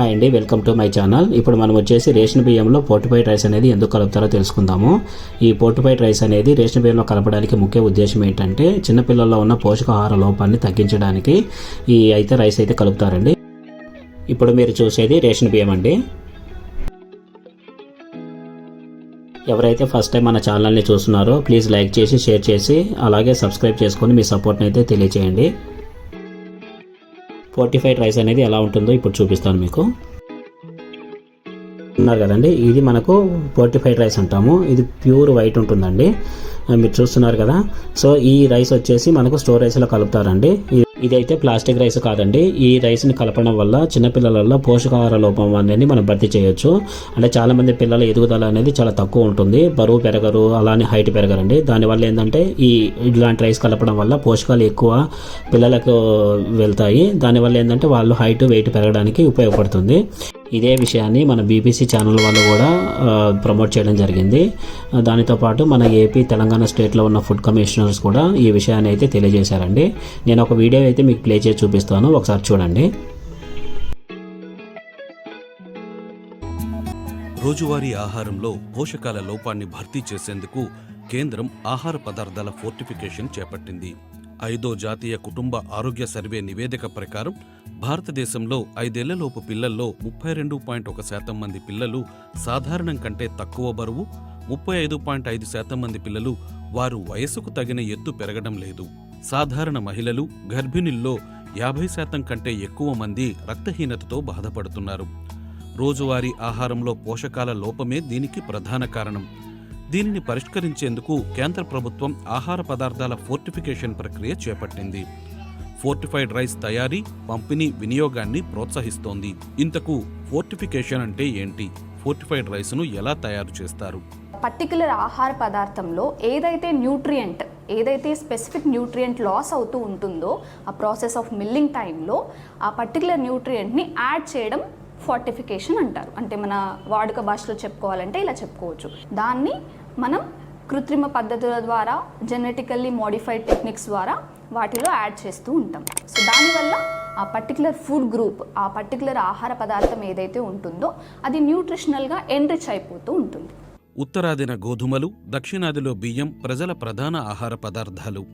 Hi అండి welcome to my channel ఇప్పుడు మనం వచ్చేసి రేషన్ బియ్యంలో పోర్టిఫైడ్ రైస్ అనేది ఎందుకు కలుపుతారో తెలుసుకుందాము. ఈ పోర్టిఫైడ్ రైస్ అనేది రేషన్ బియ్యంలో కలపడానికి ముఖ్య ఉద్దేశం ఏంటంటే చిన్నపిల్లల్లో ఉన్న పోషకాహార లోపాన్ని తగ్గించడానికి ఈ అయితే రైస్ అయితే కలుపుతారండి. ఇప్పుడు మీరు చూసేది రేషన్ బియ్యం అండి. ఎవరైతే ఫస్ట్ టైం మన ఛానల్ని చూస్తున్నారో ప్లీజ్ లైక్ చేసి షేర్ చేసి అలాగే సబ్స్క్రైబ్ చేసుకొని మీ సపోర్ట్ని అయితే తెలియచేయండి. ఫోర్టిఫైడ్ రైస్ అనేది ఎలా ఉంటుందో ఇప్పుడు చూపిస్తాను మీకు. ఉన్నారు కదండి? ఇది మనకు ఫోర్టిఫైడ్ రైస్ అంటాము. ఇది ప్యూర్ వైట్ ఉంటుందండి. మీరు చూస్తున్నారు కదా? సో ఈ రైస్ వచ్చేసి మనకు స్టోర్ రైస్లో కలుపుతారండి ఇదైతే ప్లాస్టిక్ రైస్ కాదండి. ఈ రైస్ని కలపడం వల్ల చిన్నపిల్లలలో పోషకాహార లోపం అనేది మనం భర్తీ చేయొచ్చు. అంటే చాలామంది పిల్లల ఎదుగుదల అనేది చాలా తక్కువ ఉంటుంది. బరువు పెరగరు అలానే హైట్ పెరగరండి. దానివల్ల ఏంటంటే ఈ ఇలాంటి రైస్ కలపడం వల్ల పోషకాలు ఎక్కువ పిల్లలకు వెళ్తాయి. దానివల్ల ఏంటంటే వాళ్ళు హైట్ వెయిట్ పెరగడానికి ఉపయోగపడుతుంది. ఇదే విషయాన్ని మన బీబీసీ ఛానల్ వాళ్ళు కూడా ప్రమోట్ చేయడం జరిగింది. దానితో పాటు మన ఏపీ తెలంగాణ స్టేట్లో ఉన్న ఫుడ్ కమిషనర్స్ కూడా ఈ విషయాన్ని అయితే తెలియజేశారండి. నేను ఒక వీడియో అయితే మీకు ప్లే చేసి చూపిస్తాను. ఒకసారి చూడండి. రోజువారీ ఆహారంలో పోషకాల లోపాన్ని భర్తీ చేసేందుకు కేంద్రం ఆహార పదార్థాల ఫోర్టిఫికేషన్ చేపట్టింది. ఐదో జాతీయ కుటుంబ ఆరోగ్య సర్వే నివేదిక ప్రకారం భారతదేశంలో ఐదేళ్ళలోపు పిల్లల్లో ముప్పై రెండు పాయింట్ ఒక శాతం మంది పిల్లలు సాధారణం కంటే తక్కువ బరువు ముప్పై ఐదు పాయింట్ ఐదు శాతం మంది పిల్లలు వారు వయసుకు తగిన ఎత్తు పెరగడం లేదు. సాధారణ మహిళలు గర్భిణుల్లో యాభై శాతం కంటే ఎక్కువ మంది రక్తహీనతతో బాధపడుతున్నారు. రోజువారీ ఆహారంలో పోషకాల లోపమే దీనికి ప్రధాన కారణం. దీనిని పరిష్కరించేందుకు కేంద్ర ప్రభుత్వం ఆహార పదార్థాల ఫోర్టిఫికేషన్ ప్రక్రియ చేపట్టింది. ఫోర్టిఫైడ్ రైస్ తయారీ పంపిణీ వినియోగాన్ని ప్రోత్సహిస్తోంది. ఇంతకు ఫోర్టిఫికేషన్ అంటే ఏంటి? ఫోర్టిఫైడ్ రైస్ను ఎలా తయారు చేస్తారు? పర్టికులర్ ఆహార పదార్థంలో ఏదైతే న్యూట్రియంట్ ఏదైతే స్పెసిఫిక్ న్యూట్రియంట్ లాస్ అవుతూ ఉంటుందో ఆ ప్రాసెస్ ఆఫ్ మిల్లింగ్ టైంలో ఆ పర్టికులర్ న్యూట్రియంట్ని యాడ్ చేయడం ఫార్టిఫికేషన్ అంటారు. అంటే మన వాడుక భాషలో చెప్పుకోవాలంటే ఇలా చెప్పుకోవచ్చు. దాన్ని మనం కృత్రిమ పద్ధతుల ద్వారా జెనెటికల్లీ మోడిఫైడ్ టెక్నిక్స్ ద్వారా వాటిలో యాడ్ చేస్తూ ఉంటాం. సో దానివల్ల ఆ పర్టికులర్ ఫుడ్ గ్రూప్ ఆ పర్టికులర్ ఆహార పదార్థం ఏదైతే ఉంటుందో అది న్యూట్రిషనల్గా ఎన్రిచ్ అయిపోతూ ఉంటుంది. ఉత్తరాదిన గోధుమలు దక్షిణాదిలో బియ్యం ప్రజల ప్రధాన ఆహార పదార్థాలు.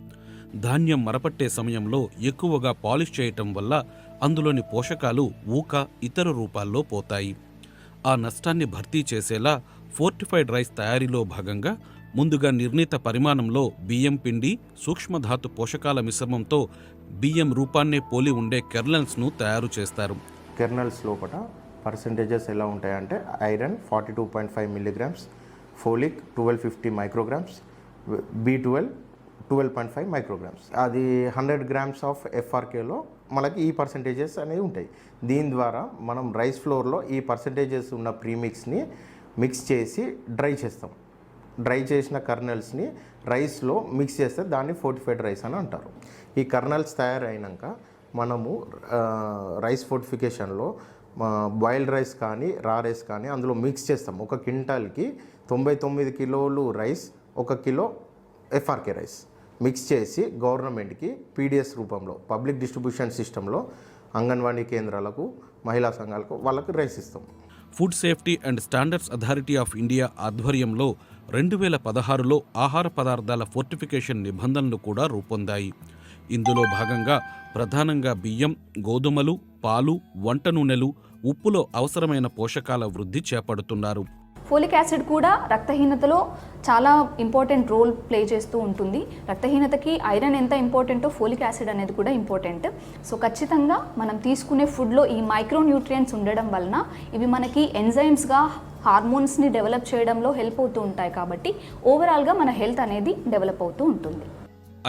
ధాన్యం మరపట్టే సమయంలో ఎక్కువగా పాలిష్ చేయటం వల్ల అందులోని పోషకాలు ఊక ఇతర రూపాల్లో పోతాయి. ఆ నష్టాన్ని భర్తీ చేసేలా ఫోర్టిఫైడ్ రైస్ తయారీలో భాగంగా ముందుగా నిర్ణీత పరిమాణంలో బియ్యం పిండి సూక్ష్మధాతు పోషకాల మిశ్రమంతో బియ్యం రూపాన్నే పోలి ఉండే కెర్నల్స్ను తయారు చేస్తారు. కెర్నల్స్ లోపల పర్సంటేజెస్ ఎలా ఉంటాయంటే iron forty two point five milligrams folic twelve fifty micrograms B twelve twelve point five micrograms అది హండ్రెడ్ గ్రామ్స్ ఆఫ్ ఎఫ్ఆర్కేలో మనకి ఈ పర్సంటేజెస్ అనేవి ఉంటాయి. దీని ద్వారా మనం రైస్ ఫ్లోర్లో ఈ పర్సంటేజెస్ ఉన్న ప్రీమిక్స్ని మిక్స్ చేసి డ్రై చేస్తాం. డ్రై చేసిన కర్నల్స్ని రైస్లో మిక్స్ చేస్తే దాన్ని ఫోర్టిఫైడ్ రైస్ అని అంటారు. ఈ కర్నల్స్ తయారైనాక మనము రైస్ ఫోర్టిఫికేషన్లో బాయిల్డ్ రైస్ కానీ రా రైస్ కానీ అందులో మిక్స్ చేస్తాం. ఒక క్వింటాల్కి తొంభై తొమ్మిది కిలోలు రైస్ ఒక కిలో ఎఫ్ఆర్కే రైస్ మిక్స్ చేసి గవర్నమెంట్కి పీడిఎస్ రూపంలో పబ్లిక్ డిస్ట్రిబ్యూషన్ సిస్టంలో అంగన్వాడీ కేంద్రాలకు మహిళా సంఘాలకు వాళ్ళకి రైస్ ఇస్తాం. Food safety and standards authority of India ఆధ్వర్యంలో రెండు వేల పదహారులో ఆహార పదార్థాల ఫోర్టిఫికేషన్ నిబంధనలు కూడా రూపొందాయి. ఇందులో భాగంగా ప్రధానంగా బియ్యం గోధుమలు పాలు వంట నూనెలు ఉప్పులో అవసరమైన పోషకాల వృద్ధి చేపడుతున్నారు. ఫోలిక్ యాసిడ్ కూడా రక్తహీనతలో చాలా ఇంపార్టెంట్ రోల్ ప్లే చేస్తూ ఉంటుంది. రక్తహీనతకి ఐరన్ ఎంత ఇంపార్టెంటో ఫోలిక్ యాసిడ్ అనేది కూడా ఇంపార్టెంట్. సో ఖచ్చితంగా మనం తీసుకునే ఫుడ్లో ఈ మైక్రో న్యూట్రియంట్స్ ఉండడం వలన ఇవి మనకి ఎంజైమ్స్గా హార్మోన్స్ని డెవలప్ చేయడంలో హెల్ప్ అవుతూ ఉంటాయి కాబట్టి ఓవరాల్గా మన హెల్త్ అనేది డెవలప్ అవుతూ ఉంటుంది.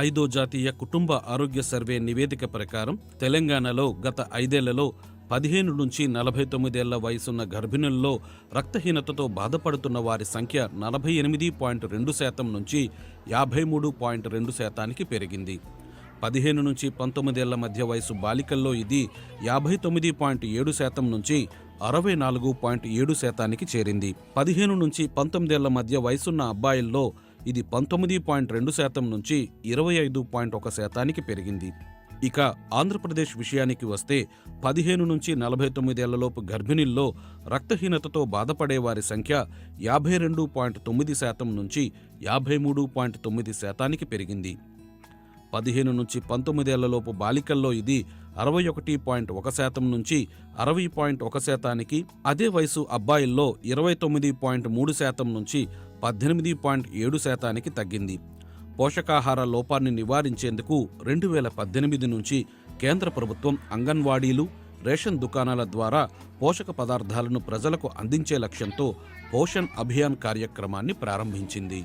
ఐదో జాతీయ కుటుంబ ఆరోగ్య సర్వే నివేదిక ప్రకారం తెలంగాణలో గత ఐదేళ్ళలో పదిహేను నుంచి నలభై తొమ్మిదేళ్ళ వయసున్న గర్భిణుల్లో రక్తహీనతతో బాధపడుతున్న వారి సంఖ్య నలభై ఎనిమిది పాయింట్ రెండు శాతం నుంచి యాభై మూడు పాయింట్ రెండు శాతానికి పెరిగింది. పదిహేను నుంచి పంతొమ్మిదేళ్ళ మధ్య వయసు బాలికల్లో ఇది యాభై తొమ్మిది పాయింట్ ఏడు శాతం నుంచి అరవై నాలుగు పాయింట్ ఏడు శాతానికి చేరింది. పదిహేను నుంచి పంతొమ్మిదేళ్ళ మధ్య వయసున్న అబ్బాయిల్లో ఇది పంతొమ్మిది పాయింట్ రెండు శాతం నుంచి ఇరవై ఐదు పాయింట్ ఒక శాతానికి పెరిగింది. ఇక ఆంధ్రప్రదేశ్ విషయానికి వస్తే పదిహేను నుంచి నలభై తొమ్మిదేళ్ళలోపు గర్భిణీల్లో రక్తహీనతతో బాధపడే వారి సంఖ్య యాభై రెండు పాయింట్ తొమ్మిది శాతం నుంచి యాభై మూడు పాయింట్ తొమ్మిది శాతానికి పెరిగింది. పదిహేను నుంచి పంతొమ్మిదేళ్ళలోపు బాలికల్లో ఇది అరవై ఒకటి పాయింట్ ఒక శాతం నుంచి అరవై పాయింట్ ఒక శాతానికి అదే వయసు అబ్బాయిల్లో ఇరవై తొమ్మిది పాయింట్ మూడు శాతం నుంచి పద్దెనిమిది పాయింట్ ఏడు శాతానికి తగ్గింది. పోషకాహార లోపాన్ని నివారించేందుకు రెండు వేల పద్దెనిమిది నుంచి కేంద్ర ప్రభుత్వం అంగన్వాడీలు రేషన్ దుకాణాల ద్వారా పోషక పదార్థాలను ప్రజలకు అందించే లక్ష్యంతో పోషణ్ అభియాన్ కార్యక్రమాన్ని ప్రారంభించింది.